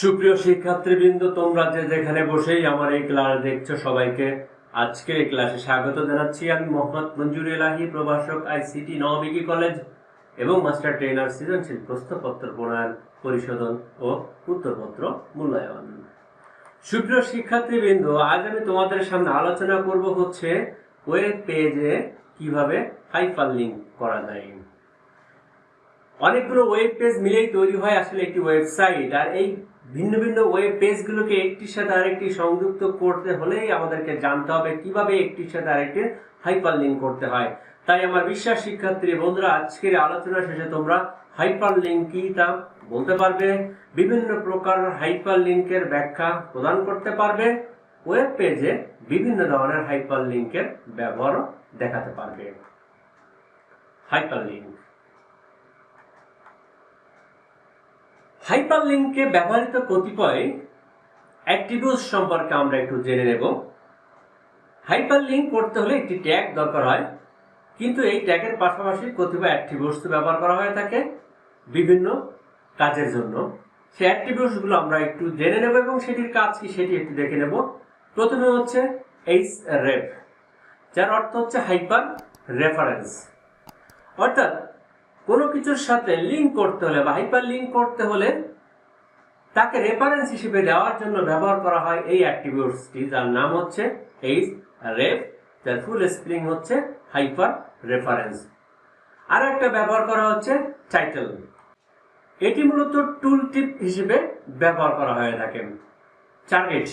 সুপ্রিয় শিক্ষার্থীবৃন্দ, তোমরা যে যেখানে বসেই আমার এই ক্লাস দেখছ সবাইকে আজকে এই ক্লাসে স্বাগত জানাচ্ছি আমি মোহাম্মদ মঞ্জুর এলাহি, প্রভাষক আইসিটি নববিকি কলেজ এবং মাস্টার ট্রেনার সৃজনশীল প্রশ্নপত্র প্রণয়ন, পরিশোধন ও উত্তরপত্র মূল্যায়ন। সুপ্রিয় শিক্ষার্থীবৃন্দ, আজ আমি তোমাদের সামনে আলোচনা করব হচ্ছে ওয়েব পেজে কীভাবে হাইপার লিঙ্ক করা যায়। অনেকগুলো ওয়েব পেজ মিলেই তৈরি হয় আসলে একটি ওয়েবসাইট আর এই ভিন্ন ভিন্ন ওয়েব পেজগুলোকে একটির সাথে আরেকটি সংযুক্ত করতে হলেই আমাদেরকে জানতে হবে কীভাবে একটির সাথে আরেকটি হাইপার লিঙ্ক করতে হয়। তাই আমার বিশ্বাস, শিক্ষার্থী বন্ধুরা, আজকের আলোচনা শেষে তোমরা হাইপার লিঙ্ক কি তা বলতে পারবে। বিভিন্ন প্রকার হাইপার লিঙ্কের ব্যাখ্যা প্রদান করতে পারবে। ওয়েব পেজে বিভিন্ন ধরনের হাইপার লিঙ্কের ব্যবহারও দেখাতে পারবে। হাইপার লিঙ্ক হাইপারলিংকে ব্যবহৃত কতিপয় অ্যাট্রিবিউটস সম্পর্কে আমরা একটু জেনে নেব। হাইপারলিংক করতে হলে একটি ট্যাগ দরকার হয়, কিন্তু এই ট্যাগের পাশাপাশি কতিপয় অ্যাট্রিবিউটস ব্যবহার করা হয়ে থাকে বিভিন্ন কাজের জন্য। সেই অ্যাট্রিবিউটসগুলো আমরা একটু জেনে নেব এবং সেটির কাজ কি সেটি একটু দেখে নেব। প্রথমে হচ্ছে এইচ রেফ যার অর্থ হচ্ছে হাইপার রেফারেন্স অর্থাৎ কোনো কিছুর সাথে লিঙ্ক করতে হলে বা হাইপার লিঙ্ক করতে হলে তাকে রেফারেন্স হিসেবে দেওয়ার জন্য ব্যবহার করা হয় এই অ্যাট্রিবিউটসটি যার নাম হচ্ছে এইচ রেফ যার ফুল স্প্রিং হচ্ছে হাইপার রেফারেন্স আর একটা ব্যবহার করা হচ্ছে টাইটেল এটি মূলত টুল টিপ হিসেবে ব্যবহার করা হয়ে থাকে। টার্গেট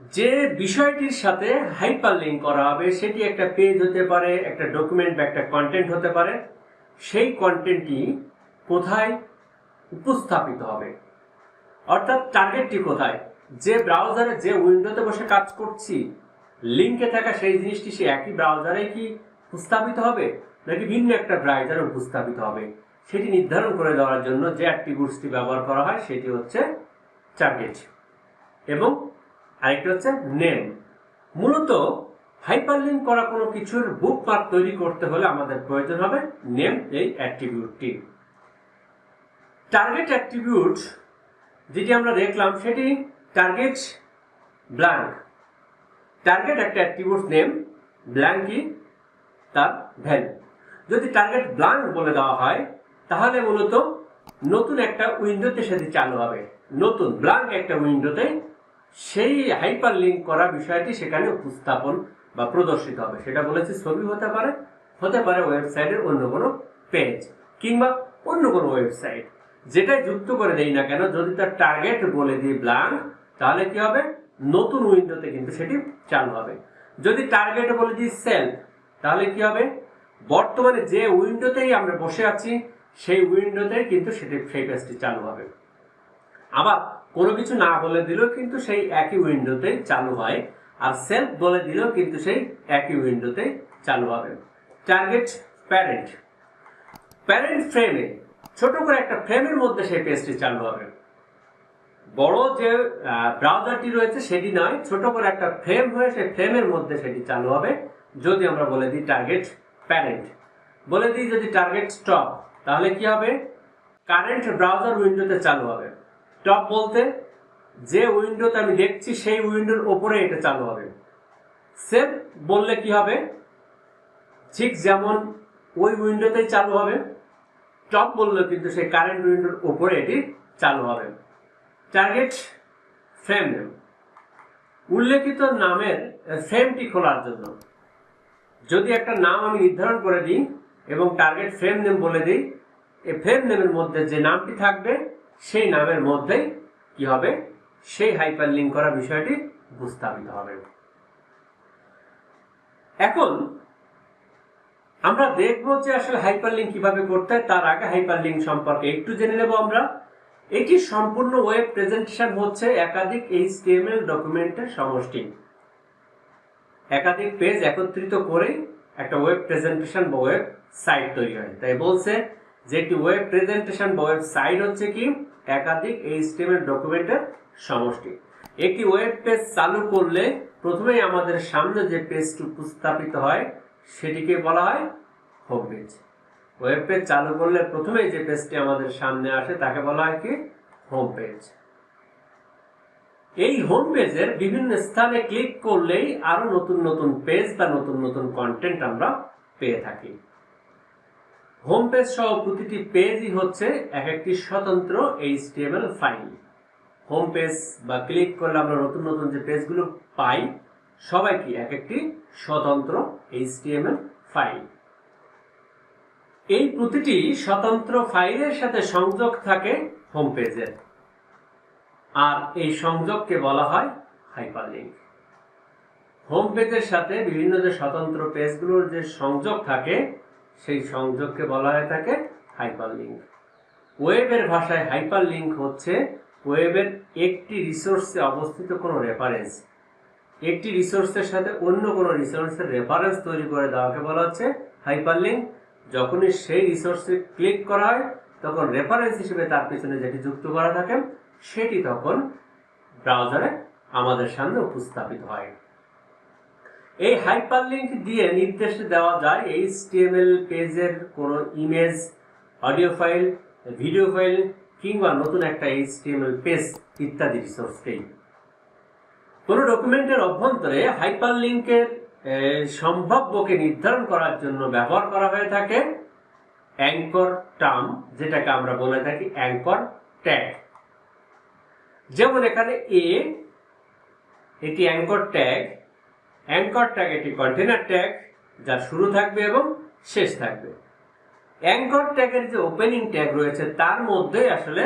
যে বিষয়টির সাথে হাইপার লিঙ্ক করা হবে, সেটি একটা পেজ হতে পারে, একটা ডকুমেন্ট বা একটা কন্টেন্ট হতে পারে। সেই কন্টেন্টটি কোথায় উপস্থাপিত হবে? অর্থাৎ টার্গেটটি কোথায়? যে ব্রাউজারে যে উইন্ডোতে বসে কাজ করছি লিঙ্কে থাকা সেই জিনিসটি সে একই ব্রাউজারে কি উপস্থাপিত হবে? নাকি ভিন্ন একটা ব্রাউজারে উপস্থাপিত হবে? সেটি নির্ধারণ করে দেওয়ার জন্য যে অ্যাট্রিবিউটসটি ব্যবহার করা হয়, সেটি হচ্ছে টার্গেট এবং আরেকটা হচ্ছে নেম। মূলত হাইপারলিঙ্ক করা কোনো কিছুর বুক মার্ক তৈরি করতে হলে আমাদের প্রয়োজন হবে নেম এই অ্যাট্রিবিউটটি। টার্গেট অ্যাট্রিবিউট যেটি আমরা দেখলাম, সেটি টার্গেট ব্ল্যাঙ্ক। টার্গেট একটা অ্যাট্রিবিউট নেম ব্ল্যাঙ্ক কি তার ভ্যালু। যদি টার্গেট ব্ল্যাঙ্ক বলে দেওয়া হয়, তাহলে মূলত নতুন একটা উইন্ডোতে সেটি চালু হবে। নতুন ব্ল্যাঙ্ক একটা উইন্ডোতে সেই হাইপার লিঙ্ক করা বিষয়টি সেখানে উপস্থাপন বা প্রদর্শিত হবে। সেটা বলেছি ছবি হতে পারে হতে পারে ওয়েবসাইটের অন্য কোনো পেজ কিংবা অন্য কোনো ওয়েবসাইট যেটাই যুক্ত করে দেই না কেন, যদি তার টার্গেট বলে দিই ব্ল্যাঙ্ক তাহলে কি হবে? নতুন উইন্ডোতে কিন্তু সেটি চালু হবে। যদি টার্গেট বলে দিই সেল তাহলে কি হবে? বর্তমানে যে উইন্ডোতেই আমরা বসে আছি, সেই উইন্ডোতেই কিন্তু সেটি, সেই পেজটি চালু হবে। আবার কোনো কিছু না বলে দিলেও কিন্তু সেই একই উইন্ডোতেই চালু হয়। আর সেলফ বলে দিলেও কিন্তু সেই একই উইন্ডোতেই চালু হবে। টার্গেট প্যারেন্ট প্যারেন্ট ফ্রেমে ছোট করে একটা ফ্রেমের মধ্যে সেই পেজটি চালু হবে। বড় যে ব্রাউজারটি রয়েছে সেটি নয়, ছোট করে একটা ফ্রেম হয়ে সেই ফ্রেমের মধ্যে সেটি চালু হবে। যদি আমরা বলে দিই টার্গেট প্যারেন্ট বলে দিই যদি টার্গেট স্টপ তাহলে কি হবে? কারেন্ট ব্রাউজার উইন্ডোতে চালু হবে। টপ বলতে, যে উইন্ডোতে আমি দেখছি, সেই উইন্ডোর ওপরে এটা চালু হবে। সেভ বললে কি হবে? ঠিক যেমন ওই উইন্ডোতেই চালু হবে টপ বললে কিন্তু সেই কারেন্ট উইন্ডোর ওপরে এটি চালু হবে। টার্গেট ফ্রেম নেম উল্লেখিত নামের ফ্রেমটি খোলার জন্য। যদি একটা নাম আমি নির্ধারণ করে দিই এবং টার্গেট ফ্রেম নেম বলে দিই, এই ফ্রেম নেমের মধ্যে যে নামটি থাকবে সেই নামের মধ্যেই কি হবে? সেই হাইপার লিঙ্ক করা বিষয়টি উপস্থাপিত হবে। এখন আমরা দেখব যে আসলে হাইপার লিঙ্ক কীভাবে করতে হয়, তার আগে হাইপার লিঙ্ক সম্পর্কে একটু জেনে নেব আমরা। এটি সম্পূর্ণ ওয়েব প্রেজেন্টেশন হচ্ছে একাধিক এইচটিএমএল ডকুমেন্টের সমষ্টি। একাধিক পেজ একত্রিত করে একটা ওয়েব প্রেজেন্টেশন বা ওয়েব সাইট তৈরি হয়। তাই বলছে যে একটি ওয়েব প্রেজেন্টেশন বা ওয়েব সাইট হচ্ছে কি? একাধিক এই স্টেমের ডকুমেন্টের সমষ্টি। একটি ওয়েব পেজ চালু করলে প্রথমেই আমাদের সামনে যে পেজটি উপস্থাপিত হয়, সেটিকে বলা হয় হোম পেজ ওয়েব পেজ চালু করলে প্রথমেই যে পেজটি আমাদের সামনে আসে, তাকে বলা হয় কি? হোম পেজ এই হোম পেজের বিভিন্ন স্থানে ক্লিক করলেই আরও নতুন নতুন পেজ বা নতুন নতুন কন্টেন্ট আমরা পেয়ে থাকি। হোম পেজ সহ প্রতিটি পেজই হচ্ছে এক একটি স্বতন্ত্র এইচটিএমএল ফাইল হোম পেজ বা ক্লিক করলে আমরা নতুন নতুন যে পেজগুলো পাই সবাই কি এক একটি স্বতন্ত্র এইচটিএমএল ফাইল এই প্রতিটি স্বতন্ত্র ফাইলের সাথে সংযোগ থাকে হোম পেজের আর এই সংযোগকে বলা হয় হাইপারলিংক হোম পেজের সাথে বিভিন্ন যে স্বতন্ত্র পেজগুলোর যে সংযোগ থাকে সেই সংযোগকে বলা হয়ে থাকে হাইপার লিঙ্ক ওয়েবের ভাষায় হাইপার লিঙ্ক হচ্ছে ওয়েবের একটি রিসোর্সে অবস্থিত কোনো রেফারেন্স একটি রিসোর্সের সাথে অন্য কোনো রিসোর্সের রেফারেন্স তৈরি করে দেওয়াকে বলা হচ্ছে হাইপার লিঙ্ক যখনই সেই রিসোর্সে ক্লিক করা হয়, তখন রেফারেন্স হিসেবে তার পিছনে যেটি যুক্ত করা থাকে, সেটি তখন ব্রাউজারে আমাদের সামনে উপস্থাপিত হয়। এই হাইপারলিংক দিয়ে নির্দেশ দেওয়া যায় এইচটিএমএল পেজের কোনো image, audio file, video file কিংবা নতুন একটা এইচটিএমএল পেজ ইত্যাদি রিসোর্সকেই কোনো ডকুমেন্টের অভ্যন্তরে হাইপারলিংকের সম্ভাব্যকে নির্ধারণ করার জন্য ব্যবহার করা হয়ে থাকে অ্যাঙ্কর টার্ম, যেটাকে আমরা বলে থাকি অ্যাঙ্কর ট্যাগ। যেমন এখানে এ এটি অ্যাঙ্কর ট্যাগ অ্যাঙ্কর ট্যাগ একটি কন্টেনার ট্যাগ যার শুরু থাকবে এবং শেষ থাকবে। অ্যাঙ্কর ট্যাগের যে ওপেনিং ট্যাগ রয়েছে, তার মধ্যে আসলে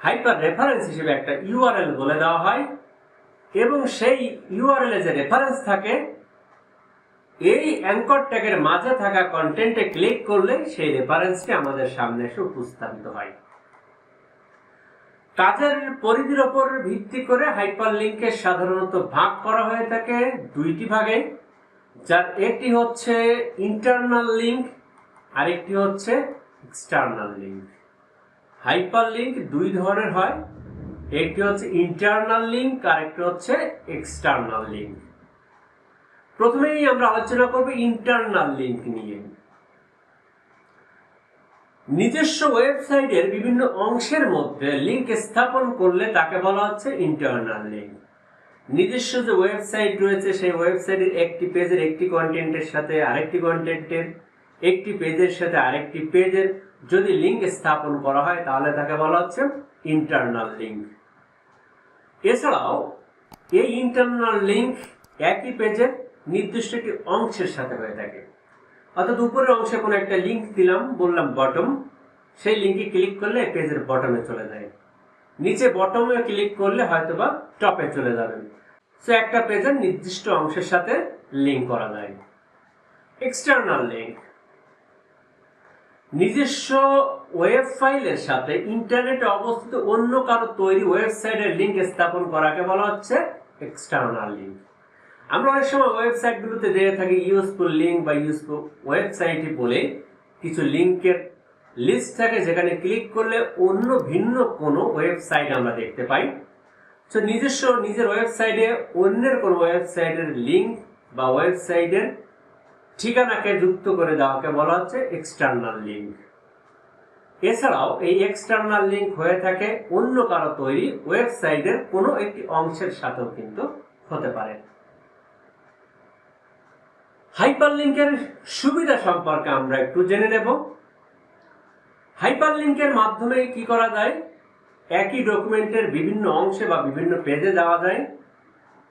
হাইপার রেফারেন্স হিসেবে একটা ইউআরএল বলে দেওয়া হয় এবং সেই ইউআরএল যে রেফারেন্স থাকে, এই অ্যাঙ্কর ট্যাগের মাঝে থাকা কন্টেন্টে ক্লিক করলে সেই রেফারেন্সটি আমাদের সামনে এসে উপস্থাপিত হয়। কাজের পরিধির ওপর ভিত্তি করে হাইপার লিঙ্কে সাধারণত ভাগ করা হয়ে থাকে দুইটি ভাগে। যার একটি হচ্ছে ইন্টারনাল লিঙ্ক আরেকটি হচ্ছে এক্সটার্নাল লিঙ্ক হাইপার লিঙ্ক দুই ধরনের হয়, একটি হচ্ছে ইন্টারনাল লিঙ্ক আর একটি হচ্ছে এক্সটার্নাল লিঙ্ক প্রথমেই আমরা আলোচনা করব ইন্টারনাল লিঙ্ক নিয়ে। নিজস্ব ওয়েবসাইটের বিভিন্ন অংশের মধ্যে লিঙ্ক স্থাপন করলে তাকে বলা হচ্ছে ইন্টারনাল লিঙ্ক নিজস্ব যে ওয়েবসাইট রয়েছে, সেই ওয়েবসাইটের একটি পেজের একটি কন্টেন্টের সাথে আরেকটি কন্টেন্টের একটি পেজের সাথে আরেকটি পেজের যদি লিঙ্ক স্থাপন করা হয়, তাহলে তাকে বলা হচ্ছে ইন্টারনাল লিঙ্ক এছাড়াও, এই ইন্টারনাল লিঙ্ক একই পেজের নির্দিষ্ট একটি অংশের সাথে হয়ে থাকে। অর্থাৎ উপরের অংশে কোনো একটা লিঙ্ক দিলাম, বললাম বটম সেই লিঙ্কে ক্লিক করলে পেজের বটমে চলে যায়। নিচে বটমে ক্লিক করলে হয়তোবা টপে চলে যাবেন সো একটা পেজের নির্দিষ্ট অংশের সাথে লিঙ্ক করা যায়। এক্সটার্নাল লিঙ্ক নিজস্ব ওয়েব ফাইলের সাথে ইন্টারনেটে অবস্থিত অন্য কারও তৈরি ওয়েবসাইটের লিঙ্ক স্থাপন করাকে বলা হচ্ছে এক্সটার্নাল লিঙ্ক আমরা অনেক সময় ওয়েবসাইটগুলোতে দিয়ে থাকি ইউজফুল লিঙ্ক বা ইউজফুল ওয়েবসাইটই বলে কিছু লিঙ্কের লিস্ট থাকে যেখানে ক্লিক করলে অন্য ভিন্ন কোনো ওয়েবসাইট আমরা দেখতে পাই। তো নিজস্ব নিজের ওয়েবসাইটে অন্যের কোনো ওয়েবসাইটের লিঙ্ক বা ওয়েবসাইটের ঠিকানাকে যুক্ত করে দেওয়াকে বলা হচ্ছে এক্সটার্নাল লিঙ্ক এছাড়াও এই এক্সটার্নাল লিঙ্ক হয়ে থাকে অন্য কারও তৈরি ওয়েবসাইটের কোনো একটি অংশের সাথেও কিন্তু হতে পারে। হাইপারলিংকের সুবিধা সম্পর্কে আমরা একটু জেনে নেব। হাইপারলিংকের মাধ্যমে কি করা যায়? একই ডকুমেন্টের বিভিন্ন অংশে বা বিভিন্ন পেজে যাওয়া যায়।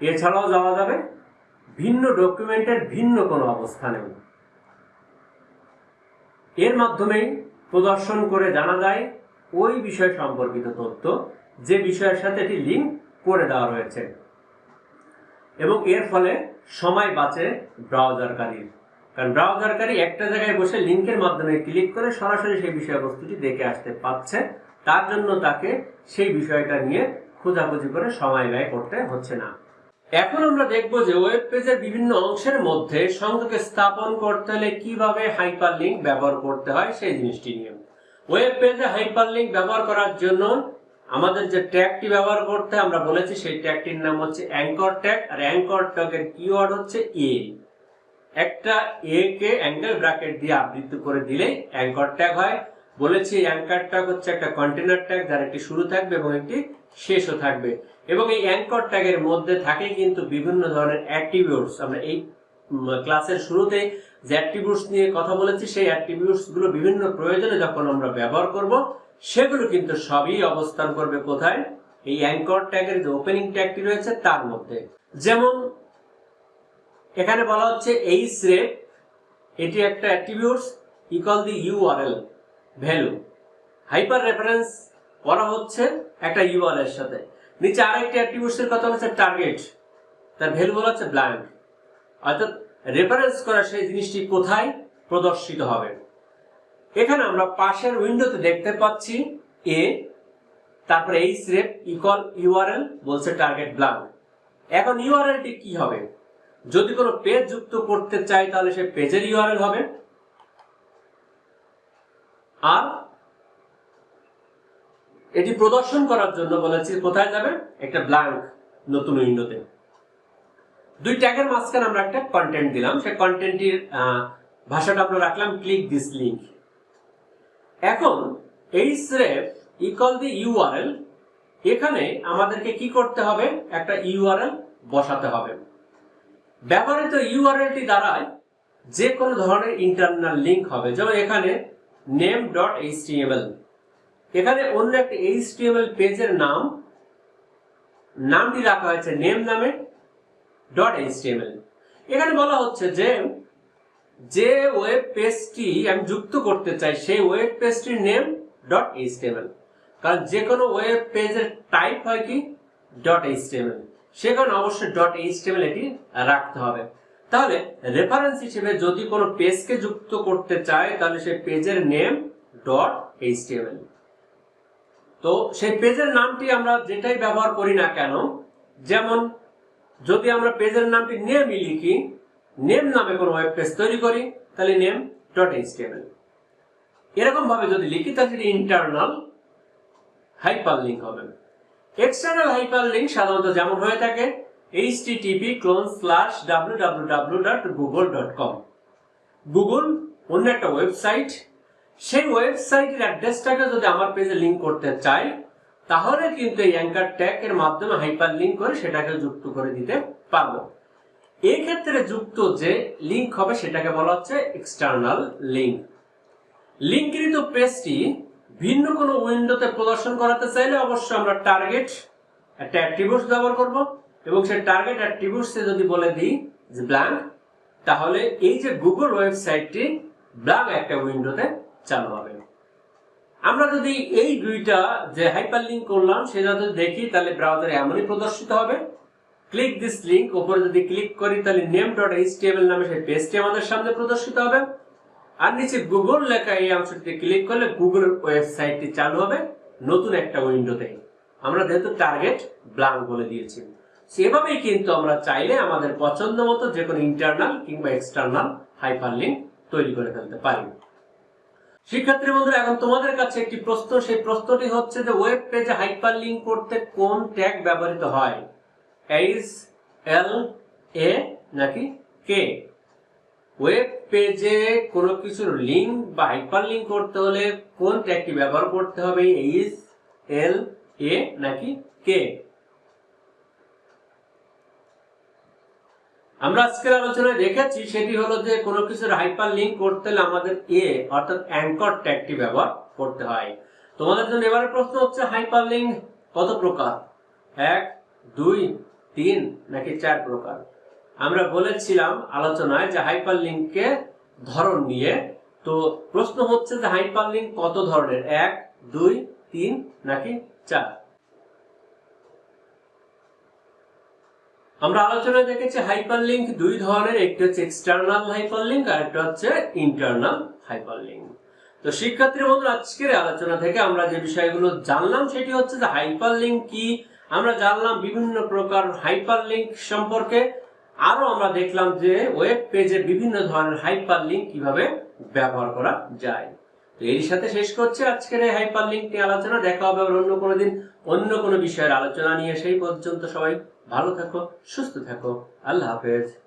এছাড়াও যাওয়া যাবে। ভিন্ন ডকুমেন্টের ভিন্ন কোনো অবস্থানেও এর মাধ্যমেই প্রদর্শন করে জানা যায় ওই বিষয় সম্পর্কিত তথ্য। যে বিষয়ের সাথে এটি লিঙ্ক করে দেওয়া রয়েছে। এবং এর ফলে সময় বাঁচে ব্রাউজারকারীর কারণ ব্রাউজারকারী একটা জায়গায় বসে লিঙ্কের মাধ্যমে ক্লিক করে সরাসরি সেই বিষয়বস্তুটি দেখে আসতে পারছে। তার জন্য তাকে সেই বিষয়টা নিয়ে খোঁজাখুঁজি করে সময় ব্যয় করতে হচ্ছে না। এখন আমরা দেখব যে ওয়েব পেজের বিভিন্ন অংশের মধ্যে সংযোগ স্থাপন করতে হলে কীভাবে হাইপার লিঙ্ক ব্যবহার করতে হয় সেই জিনিসটি নিয়ে। ওয়েব পেজে হাইপার লিঙ্ক ব্যবহার করার জন্য আমাদের যে ট্যাগটি ব্যবহার করতে আমরা বলেছি, সেই ট্যাগটির নাম হচ্ছে অ্যাঙ্কর ট্যাগ, আর অ্যাঙ্কর ট্যাগের কিওয়ার্ড হচ্ছে এ একটা এ কে অ্যাঙ্গেল ব্র্যাকেট দিয়ে আবৃত্তি করে দিলেই অ্যাঙ্কর ট্যাগ হয়। বলেছি অ্যাঙ্কার ট্যাগ হচ্ছে একটা কন্টেনার ট্যাগ যার একটি শুরু থাকবে এবং একটি শেষও থাকবে। এবং এই অ্যাঙ্কর ট্যাগের মধ্যে থাকে কিন্তু বিভিন্ন ধরনের অ্যাট্রিবিউটস আমরা এই ক্লাসের শুরুতে যে অ্যাট্রিবিউটস নিয়ে কথা বলেছি, সেই অ্যাট্রিবিউটসগুলো বিভিন্ন প্রয়োজনে যখন আমরা ব্যবহার করব সেগুলো কিন্তু সবই অবস্থান করবে কোথায়? এই অ্যাঙ্কর ট্যাগের যে ওপেনিং ট্যাগটি রয়েছে, তার মধ্যে। যেমন, এখানে বলা হচ্ছে এইচ রেপ এটি একটা attributes equal the URL value hyper reference করা হচ্ছে একটা ইউআরএল এর সাথে। নিচে আরেকটি অ্যাট্রিবিউটস এর কথা হচ্ছে টার্গেট তার ভ্যালু বলা হচ্ছে ব্ল্যাঙ্ক অর্থাৎ রেফারেন্স করা সেই জিনিসটি কোথায় প্রদর্শিত হবে? এখানে আমরা পাশের উইন্ডোতে দেখতে পাচ্ছি এ তারপরে এইচ রেপ ইকুয়াল ইউআরএল বলছে টার্গেট ব্ল্যাঙ্ক এখন ইউআরএলটি কি হবে? যদি কোনো পেজ যুক্ত করতে চাই, তাহলে সে পেজের ইউআরএল হবে। আর এটি প্রদর্শন করার জন্য বলেছি, কোথায় যাবে? একটা ব্ল্যাঙ্ক নতুন উইন্ডোতে দুই ট্যাগের মাঝখানে আমরা একটা কন্টেন্ট দিলাম। সেই কন্টেন্টটির ভাষাটা আমরা রাখলাম ক্লিক দিস লিঙ্ক এখন এই স্রেফ ইকুয়াল দি ইউআরএল এখানে আমাদেরকে কি করতে হবে? একটা ইউআরএল বসাতে হবে। ব্যবহৃত ইউআরএলটি দ্বারায় যে কোনো ধরনের ইন্টারনাল লিংক হবে। যেমন এখানে নেম ডট এইচটিএমএল এখানে অন্য একটা এইচটিএমএল পেজের নাম, নামটি রাখা হয়েছে নেম নামে ডট এইচটিএমএল এখানে বলা হচ্ছে যে যে ওয়েব পেজটি আমি যুক্ত করতে চাই, সেই ওয়েব পেজটির নেম ডট এইচটিএমএল কারণ যে কোনো ওয়েব পেজের টাইপ হয় কি? ডট এইচটিএমএল সেখানে অবশ্যই ডট এইচটিএমএল এটি রাখতে হবে। তাহলে রেফারেন্স হিসেবে যদি কোনো পেজকে যুক্ত করতে চাই তাহলে সেই পেজের নেম ডট এইচটিএমএল তো সেই পেজের নামটি আমরা যেটাই ব্যবহার করি না কেন, যেমন যদি আমরা পেজের নামটি নেমই লিখি নেম নামে কোনো ওয়েব পেজ তৈরি করি, তাহলে নেম ডট এইচটিএমএল এরকম ভাবে যদি লিখি, তাহলে সেটি ইন্টারনাল হাইপার লিঙ্ক হবে। এক্সটার্নাল হাইপার লিঙ্ক সাধারণত যেমন হয়ে থাকে, http colon slash www.google.com Google dot com Google অন্য একটা ওয়েবসাইট সেই ওয়েবসাইটের অ্যাড্রেসটাকে যদি আমার পেজে লিংক করতে চাই, তাহলে কিন্তু এই অ্যাঙ্কার ট্যাগ এর মাধ্যমে হাইপার লিঙ্ক করে সেটাকে যুক্ত করে দিতে পারব। এই ক্ষেত্রে যুক্ত যে লিংক হবে সেটাকে বলা হচ্ছে এক্সটার্নাল লিঙ্ক লিঙ্ককৃত পেজটি ভিন্ন কোনো উইন্ডোতে প্রদর্শন করাতে চাইলে অবশ্যই আমরা টার্গেট একটা অ্যাট্রিবিউটস ব্যবহার করব এবং সেই টার্গেট অ্যাট্রিবিউটসে যদি বলে দিই যে ব্ল্যাঙ্ক তাহলে এই যে গুগল ওয়েবসাইটটি ব্ল্যাঙ্ক একটা উইন্ডোতে চালু হবে। আমরা যদি এই দুইটা যে হাইপার লিঙ্ক করলাম, সেটা যদি দেখি, তাহলে ব্রাউজারে এমনই প্রদর্শিত হবে। ক্লিক দিস লিঙ্ক উপরে যদি ক্লিক করি, তাহলে নেম ডট এইচটিএমএল নামে সেই পেজটি আমাদের সামনে প্রদর্শিত হবে। আর নিচে গুগল লেখা এই অংশটিতে ক্লিক করলে গুগল ওয়েবসাইটটি চালু হবে নতুন একটা উইন্ডোতে আমরা যেহেতু টার্গেট ব্ল্যাঙ্ক বলে দিয়েছি। সেভাবেই কিন্তু আমরা চাইলে আমাদের পছন্দ মতো যে কোনো ইন্টারনাল কিংবা এক্সটার্নাল হাইপার লিঙ্ক তৈরি করে ফেলতে পারি। শিক্ষার্থী বন্ধুরা, এখন তোমাদের কাছে একটি প্রশ্ন। সেই প্রশ্নটি হচ্ছে যে ওয়েব পেজে হাইপার লিঙ্ক করতে কোন ট্যাগ ব্যবহৃত হয়? এইচ এল এ নাকি কে ওয়েব পেজে কোনো কিছুর লিঙ্ক বা হাইপার লিঙ্ক করতে হলে কোন ট্যাগটি ব্যবহার করতে হবে? এইচ এল এ নাকি কে আমরা আজকের আলোচনায় দেখেছি সেটি হলো যে কোনো কিছুর হাইপার লিঙ্ক করতে হলে আমাদের এ অর্থাৎ অ্যাঙ্কর ট্যাগটি ব্যবহার করতে হয়। তোমাদের জন্য এবারে প্রশ্ন হচ্ছে হাইপার লিঙ্ক কত প্রকার? এক, দুই তিন নাকি চার প্রকার। আমরা বলেছিলাম আলোচনায় যে হাইপার লিঙ্কের ধরন নিয়ে। তো প্রশ্ন হচ্ছে যে হাইপার লিঙ্ক কত ধরনের? এক, দুই, তিন নাকি চার? আমরা আলোচনায় দেখেছি হাইপার লিঙ্ক দুই ধরনের, একটি হচ্ছে এক্সটার্নাল হাইপার লিঙ্ক আর একটা হচ্ছে ইন্টারনাল হাইপার লিঙ্ক তো শিক্ষার্থী বন্ধু আজকের আলোচনা থেকে আমরা যে বিষয়গুলো জানলাম, সেটি হচ্ছে যে হাইপার লিঙ্ক কি আমরা জানলাম বিভিন্ন প্রকার হাইপার লিঙ্ক সম্পর্কে। আরও আমরা দেখলাম যে ওয়েব পেজে বিভিন্ন ধরনের হাইপার লিঙ্ক কীভাবে ব্যবহার করা যায়। তো এর সাথে শেষ করছে আজকের এই হাইপার লিঙ্ক নিয়ে আলোচনা। দেখা হবে আবার অন্য কোনো দিন, অন্য কোনো বিষয়ের আলোচনা নিয়ে। সেই পর্যন্ত সবাই ভালো থাকো, সুস্থ থাকো। আল্লাহ হাফেজ।